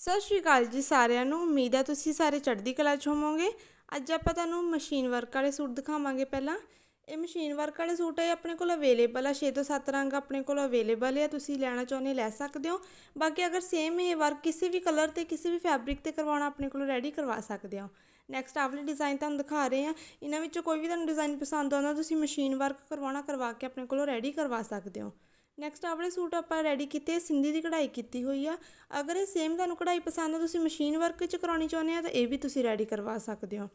ਸਤਿ ਸ਼੍ਰੀ ਅਕਾਲ ਜੀ ਸਾਰਿਆਂ ਨੂੰ। ਉਮੀਦ ਹੈ ਤੁਸੀਂ ਸਾਰੇ ਚੜ੍ਹਦੀ ਕਲਾ 'ਚ ਹੋਵੋਗੇ। ਅੱਜ ਆਪਾਂ ਤੁਹਾਨੂੰ ਮਸ਼ੀਨ ਵਰਕ ਵਾਲੇ ਸੂਟ ਦਿਖਾਵਾਂਗੇ ਪਹਿਲਾਂ। ਇਹ ਮਸ਼ੀਨ ਵਰਕ ਵਾਲੇ ਸੂਟ ਹੈ ਆਪਣੇ ਕੋਲ ਅਵੇਲੇਬਲ ਆ। 6 ਤੋਂ 7 ਰੰਗ ਆਪਣੇ ਕੋਲ ਅਵੇਲੇਬਲ ਹੈ ਤੁਸੀਂ ਲੈਣਾ ਚਾਹੁੰਦੇ ਲੈ ਸਕਦੇ ਹੋ। ਬਾਕੀ ਅਗਰ ਸੇਮ ਇਹ ਵਰਕ ਕਿਸੇ ਵੀ ਕਲਰ ਤੇ, ਕਿਸੇ ਵੀ ਫੈਬਰਿਕ ਤੇ ਕਰਵਾਉਣਾ, ਆਪਣੇ ਕੋਲ ਰੈਡੀ ਕਰਵਾ ਸਕਦੇ ਹੋ। ਨੈਕਸਟ ਆਵਲੇ ਡਿਜ਼ਾਈਨ ਤੁਹਾਨੂੰ ਦਿਖਾ ਰਹੇ ਆ ਇਹਨਾਂ ਵਿੱਚੋਂ ਕੋਈ ਵੀ ਤੁਹਾਨੂੰ ਡਿਜ਼ਾਈਨ ਪਸੰਦ ਆਉਂਦਾ, ਤੁਸੀਂ ਮਸ਼ੀਨ ਵਰਕ ਕਰਵਾਉਣਾ ਕਰਵਾ ਕੇ ਆਪਣੇ ਕੋਲੋਂ ਰੈਡੀ ਕਰਵਾ ਸਕਦੇ ਹੋ। ਨੈਕਸਟ ਆਪਣੇ ਸੂਟ ਆਪਾਂ ਰੈਡੀ ਕੀਤੇ, ਸਿੰਧੀ ਦੀ ਕਢਾਈ ਕੀਤੀ ਹੋਈ ਆ। ਅਗਰ ਇਹ ਸੇਮ ਤੁਹਾਨੂੰ ਕਢਾਈ ਪਸੰਦ ਆ, ਤੁਸੀਂ ਮਸ਼ੀਨ ਵਰਕ ਵਿੱਚ ਕਰਾਉਣੀ ਚਾਹੁੰਦੇ ਆ, ਤਾਂ ਇਹ ਵੀ ਤੁਸੀਂ ਰੈਡੀ ਕਰਵਾ ਸਕਦੇ ਹੋ।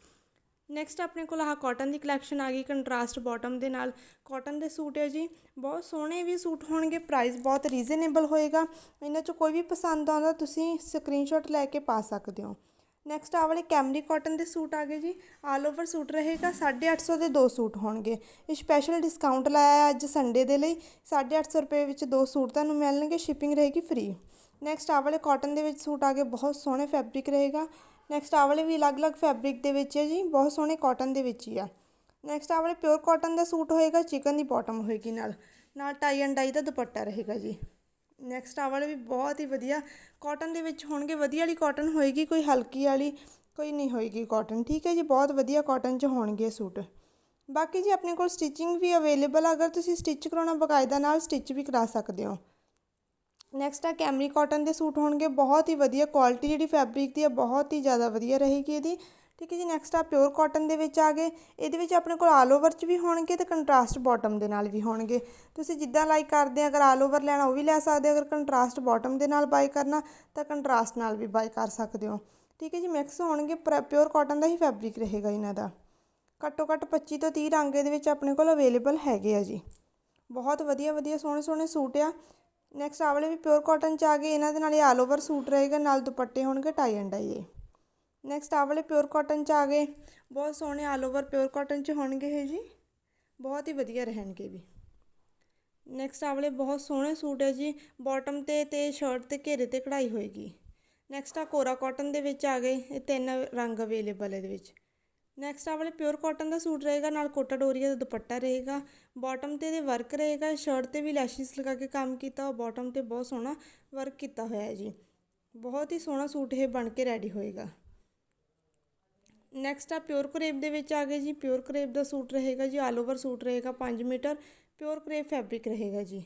ਨੈਕਸਟ ਆਪਣੇ ਕੋਲ ਆਹ ਕਾਟਨ ਦੀ ਕਲੈਕਸ਼ਨ ਆ ਗਈ ਕੰਟਰਾਸਟ ਬਾਟਮ ਦੇ ਨਾਲ। ਕਾਟਨ ਦੇ ਸੂਟ ਹੈ ਜੀ, ਬਹੁਤ ਸੋਹਣੇ ਵੀ ਸੂਟ ਹੋਣਗੇ ਪ੍ਰਾਈਸ ਬਹੁਤ ਰੀਜ਼ਨੇਬਲ ਹੋਏਗਾ। ਇਹਨਾਂ 'ਚੋਂ ਕੋਈ ਵੀ ਪਸੰਦ ਆਉਂਦਾ, ਤੁਸੀਂ ਸਕਰੀਨਸ਼ਾਟ ਲੈ ਕੇ ਪਾ ਸਕਦੇ ਹੋ। ਨੈਕਸਟ ਆ ਵਾਲੇ ਕੈਮਰੀ ਕਾਟਨ ਦੇ ਸੂਟ ਆ ਗਏ ਜੀ। ਆਲ ਓਵਰ ਸੂਟ ਰਹੇਗਾ 850 ਦੇ ਦੋ ਸੂਟ ਹੋਣਗੇ। ਇਹ ਸਪੈਸ਼ਲ ਡਿਸਕਾਊਂਟ ਲਾਇਆ ਹੈ ਅੱਜ ਸੰਡੇ ਦੇ ਲਈ। 850 ਰੁਪਏ ਵਿੱਚ ਦੋ ਸੂਟ ਤੁਹਾਨੂੰ ਮਿਲਣਗੇ ਸ਼ਿਪਿੰਗ ਰਹੇਗੀ ਫ੍ਰੀ ਨੈਕਸਟ ਆ ਵਾਲੇ ਕਾਟਨ ਦੇ ਵਿੱਚ ਸੂਟ ਆ ਗਏ, ਬਹੁਤ ਸੋਹਣੇ ਫੈਬਰਿਕ ਰਹੇਗਾ। ਨੈਕਸਟ ਆ ਵਾਲੇ ਵੀ ਅਲੱਗ-ਅਲੱਗ ਫੈਬਰਿਕ ਦੇ ਵਿੱਚ ਹੈ ਜੀ, ਬਹੁਤ ਸੋਹਣੇ ਕਾਟਨ ਦੇ ਵਿੱਚ ਹੀ ਆ। ਨੈਕਸਟ ਆ ਵਾਲੇ ਪਿਓਰ ਕਾਟਨ ਦਾ ਸੂਟ ਹੋਏਗਾ ਚਿਕਨ ਦੀ ਬਾਟਮ ਹੋਏਗੀ ਨਾਲ। ਨਾਲ ਟਾਈ ਐਂਡ ਡਾਈ ਦਾ ਦੁਪੱਟਾ ਰਹੇਗਾ ਜੀ। ਨੈਕਸਟ ਆ ਵਾਲੇ ਵੀ ਬਹੁਤ ਹੀ ਵਧੀਆ। ਕਾਟਨ ਦੇ ਵਿੱਚ ਹੋਣਗੇ ਵਧੀਆ ਵਾਲੀ ਕਾਟਨ ਹੋਏਗੀ, ਕੋਈ ਹਲਕੀ ਵਾਲੀ, ਕੋਈ ਨਹੀਂ ਹੋਏਗੀ ਕਾਟਨ ਠੀਕ ਹੈ ਜੀ, ਬਹੁਤ ਵਧੀਆ ਕਾਟਨ 'ਚ ਹੋਣਗੇ ਸੂਟ। ਬਾਕੀ ਜੀ ਆਪਣੇ ਕੋਲ ਸਟਿਚਿੰਗ ਵੀ ਅਵੇਲੇਬਲ ਅਗਰ ਤੁਸੀਂ ਸਟਿਚ ਕਰਾਉਣਾ, ਬਕਾਇਦਾ ਨਾਲ ਸਟਿਚ ਵੀ ਕਰਾ ਸਕਦੇ ਹੋ। ਨੈਕਸਟ ਆ ਕੈਮਰੀ ਕਾਟਨ ਦੇ ਸੂਟ ਹੋਣਗੇ, ਬਹੁਤ ਹੀ ਵਧੀਆ ਕੁਆਲਿਟੀ ਜਿਹੜੀ ਫੈਬਰਿਕ ਦੀ ਹੈ ਬਹੁਤ ਹੀ ਜ਼ਿਆਦਾ ਵਧੀਆ ਰਹੇਗੀ ਇਹਦੀ। ਠੀਕ ਹੈ ਜੀ ਨੈਕਸਟ ਆ ਪਿਓਰ ਕਾਟਨ ਦੇ ਵਿੱਚ ਆ ਗਏ। ਇਹਦੇ ਵਿੱਚ ਆਪਣੇ ਕੋਲ ਆਲ ਓਵਰ 'ਚ ਵੀ ਹੋਣਗੇ ਤੇ ਕੰਟਰਾਸਟ ਬਾਟਮ ਦੇ ਨਾਲ ਵੀ ਹੋਣਗੇ। ਤੁਸੀਂ ਜਿੱਦਾਂ ਲਾਈਕ ਕਰਦੇ ਆ, ਅਗਰ ਆਲ ਓਵਰ ਲੈਣਾ ਉਹ ਵੀ ਲੈ ਸਕਦੇ ਅਗਰ ਕੰਟਰਾਸਟ ਬਾਟਮ ਦੇ ਨਾਲ ਬਾਈ ਕਰਨਾ, ਤਾਂ ਕੰਟਰਾਸਟ ਨਾਲ ਵੀ ਬਾਈ ਕਰ ਸਕਦੇ ਹੋ। ਠੀਕ ਹੈ ਜੀ ਮਿਕਸ ਹੋਣਗੇ ਪਿਓਰ ਕਾਟਨ ਦਾ ਹੀ ਫੈਬਰਿਕ ਰਹੇਗਾ ਇਹਨਾਂ ਦਾ। ਘੱਟੋ ਘੱਟ 25 ਤੋਂ 30 ਰੰਗ ਇਹਦੇ ਵਿੱਚ ਆਪਣੇ ਕੋਲ ਅਵੇਲੇਬਲ ਹੈਗੇ ਆ ਜੀ। ਬਹੁਤ ਵਧੀਆ ਵਧੀਆ, ਸੋਹਣੇ ਸੋਹਣੇ ਸੂਟ ਆ। ਨੈਕਸਟ ਆ ਵਾਲੇ ਵੀ ਪਿਓਰ ਕਾਟਨ ਚ ਆ ਗਏ। ਇਹਨਾਂ ਦੇ ਨਾਲ ਇਹ ਆਲ ਓਵਰ ਸੂਟ ਰਹੇਗਾ। ਨਾਲ ਦੁਪੱਟੇ ਹੋਣਗੇ ਟਾਈ ਐਂਡ ਆਈ ਇਹ। ਨੈਕਸਟ ਆ ਵਾਲੇ ਪਿਓਰ ਕਾਟਨ ਚ ਆ ਗਏ। ਬਹੁਤ ਸੋਹਣੇ ਆਲ ਓਵਰ ਪਿਓਰ ਕਾਟਨ ਚ ਹੋਣਗੇ ਇਹ ਜੀ। ਬਹੁਤ ਹੀ ਵਧੀਆ ਰਹਿਣਗੇ ਵੀ। ਨੈਕਸਟ ਆ ਵਾਲੇ ਬਹੁਤ ਸੋਹਣੇ ਸੂਟ ਹੈ ਜੀ। ਬਾਟਮ ਤੇ ਤੇ ਸ਼ਰਟ ਤੇ ਘੇਰੇ ਤੇ ਕਢਾਈ ਹੋਏਗੀ। ਨੈਕਸਟ ਆ ਕੋਰਾ ਕਾਟਨ ਦੇ ਵਿੱਚ ਆ ਗਏ। ਇਹ ਤਿੰਨ ਰੰਗ ਅਵੇਲੇਬਲ ਇਹਦੇ ਵਿੱਚ। ਨੈਕਸਟ ਆ ਵਾਲੇ ਪਿਓਰ ਕਾਟਨ ਦਾ ਸੂਟ ਰਹੇਗਾ, ਨਾਲ ਕੋਟਾ ਡੋਰੀਆ ਦਾ ਦੁਪੱਟਾ ਰਹੇਗਾ। ਬਾਟਮ ਤੇ ਇਹਦੇ ਵਰਕ ਰਹੇਗਾ। ਸ਼ਰਟ ਤੇ ਵੀ ਲੈਸ਼ਿਸ ਲਗਾ ਕੇ ਕੰਮ ਕੀਤਾ ਬਾਟਮ ਤੇ ਬਹੁਤ ਸੋਹਣਾ ਵਰਕ ਕੀਤਾ ਹੋਇਆ ਹੈ ਜੀ। ਬਹੁਤ ਹੀ ਸੋਹਣਾ ਸੂਟ ਇਹ ਬਣ ਕੇ ਰੈਡੀ ਹੋਏਗਾ। ਨੈਕਸਟ ਆ ਪਿਓਰ ਕਰੇਪ ਦੇ ਵਿੱਚ ਆ ਗਏ ਜੀ। ਪਿਓਰ ਕਰੇਪ ਦਾ ਸੂਟ ਰਹੇਗਾ ਜੀ ਆਲ ਓਵਰ ਸੂਟ ਰਹੇਗਾ 5 ਮੀਟਰ। ਪਿਓਰ ਕਰੇਪ ਫੈਬਰਿਕ ਰਹੇਗਾ ਜੀ।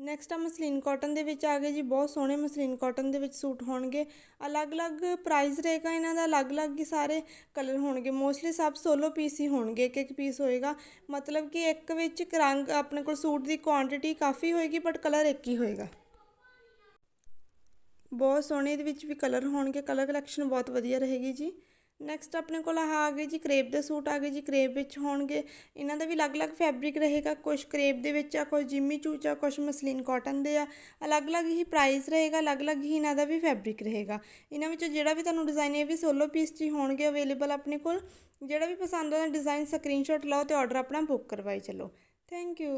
ਨੈਕਸਟ ਆ, ਮਸਲੀਨ ਕਾਟਨ ਦੇ ਵਿੱਚ ਆ ਗਏ ਜੀ। ਬਹੁਤ ਸੋਹਣੇ ਮਸਲੀਨ ਕਾਟਨ ਦੇ ਵਿੱਚ ਸੂਟ ਹੋਣਗੇ। ਅਲੱਗ-ਅਲੱਗ ਪ੍ਰਾਈਸ ਰਹੇਗਾ ਇਹਨਾਂ ਦਾ, ਅਲੱਗ-ਅਲੱਗ ਹੀ ਸਾਰੇ ਕਲਰ ਹੋਣਗੇ। ਮੋਸਟਲੀ ਸਭ ਸੋਲੋ ਪੀਸ ਹੀ ਹੋਣਗੇ, ਇੱਕ ਇੱਕ ਪੀਸ ਹੋਏਗਾ। ਮਤਲਬ ਕਿ ਇੱਕ ਵਿੱਚ ਰੰਗ ਆਪਣੇ ਕੋਲ ਸੂਟ ਦੀ ਕੁਆਂਟੀਟੀ ਕਾਫੀ ਹੋਏਗੀ ਬਟ ਕਲਰ ਇੱਕ ਹੀ ਹੋਏਗਾ। ਬਹੁਤ ਸੋਹਣੇ ਇਹਦੇ ਵਿੱਚ ਵੀ ਕਲਰ ਹੋਣਗੇ। ਕਲਰ ਕਲੈਕਸ਼ਨ ਬਹੁਤ ਵਧੀਆ ਰਹੇਗੀ ਜੀ। ਨੈਕਸਟ ਆਪਣੇ ਕੋਲ ਆਹ ਆ ਗਏ ਜੀ ਕਰੇਪ ਦੇ ਸੂਟ ਆ ਗਏ ਜੀ ਕਰੇਪ ਵਿੱਚ ਹੋਣਗੇ। ਇਹਨਾਂ ਦਾ ਵੀ ਅਲੱਗ-ਅਲੱਗ ਫੈਬਰਿਕ ਰਹੇਗਾ ਕੁਝ ਕਰੇਪ ਦੇ ਵਿੱਚ ਆ ਕੁਝ ਜਿਮੀ ਚੂਚ ਆ ਕੁਝ ਮਸਲੀਨ ਕਾਟਨ ਦੇ ਆ। ਅਲੱਗ-ਅਲੱਗ ਹੀ ਪ੍ਰਾਈਸ ਰਹੇਗਾ, ਅਲੱਗ-ਅਲੱਗ ਹੀ ਇਹਨਾਂ ਦਾ ਵੀ ਫੈਬਰਿਕ ਰਹੇਗਾ। ਇਹਨਾਂ ਵਿੱਚੋਂ ਜਿਹੜਾ ਵੀ ਤੁਹਾਨੂੰ ਡਿਜ਼ਾਈਨ ਇਹ ਵੀ ਸੋਲੋ ਪੀਸ 'ਚ ਹੀ ਹੋਣਗੇ ਅਵੇਲੇਬਲ ਆਪਣੇ ਕੋਲ। ਜਿਹੜਾ ਵੀ ਪਸੰਦ ਆਉਂਦਾ ਡਿਜ਼ਾਈਨ ਸਕਰੀਨਸ਼ਾਟ ਲਓ ਤੇ ਆਰਡਰ ਆਪਣਾ ਬੁੱਕ ਕਰਵਾਈ ਚੱਲੋ। Thank you